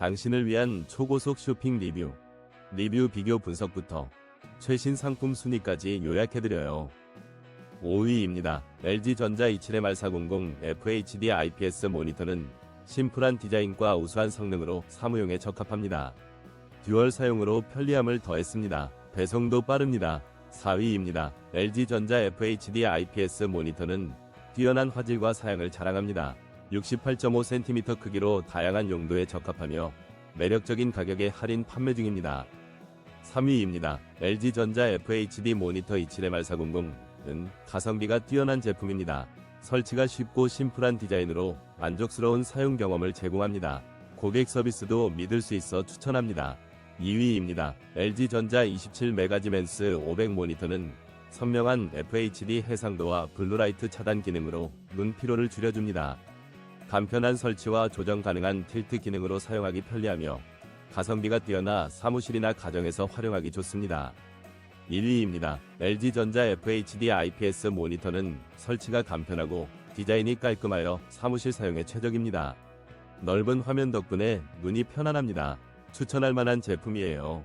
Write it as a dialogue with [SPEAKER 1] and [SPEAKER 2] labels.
[SPEAKER 1] 당신을 위한 초고속 쇼핑 리뷰. 리뷰 비교 분석부터 최신 상품 순위까지 요약해드려요. 5위입니다. LG전자 27M400 FHD IPS 모니터는 심플한 디자인과 우수한 성능으로 사무용에 적합합니다. 듀얼 사용으로 편리함을 더했습니다. 배송도 빠릅니다. 4위입니다. LG전자 FHD IPS 모니터는 뛰어난 화질과 사양을 자랑합니다. 68.5cm 크기로 다양한 용도에 적합하며 매력적인 가격에 할인 판매 중입니다. 3위입니다. LG전자 FHD 모니터 27M400은 가성비가 뛰어난 제품입니다. 설치가 쉽고 심플한 디자인으로 만족스러운 사용 경험을 제공합니다. 고객 서비스도 믿을 수 있어 추천합니다. 2위입니다. LG전자 27메가지멘스 500 모니터는 선명한 FHD 해상도와 블루라이트 차단 기능으로 눈 피로를 줄여줍니다. 간편한 설치와 조정 가능한 틸트 기능으로 사용하기 편리하며 가성비가 뛰어나 사무실이나 가정에서 활용하기 좋습니다. 1위입니다. LG전자 FHD IPS 모니터는 설치가 간편하고 디자인이 깔끔하여 사무실 사용에 최적입니다. 넓은 화면 덕분에 눈이 편안합니다. 추천할 만한 제품이에요.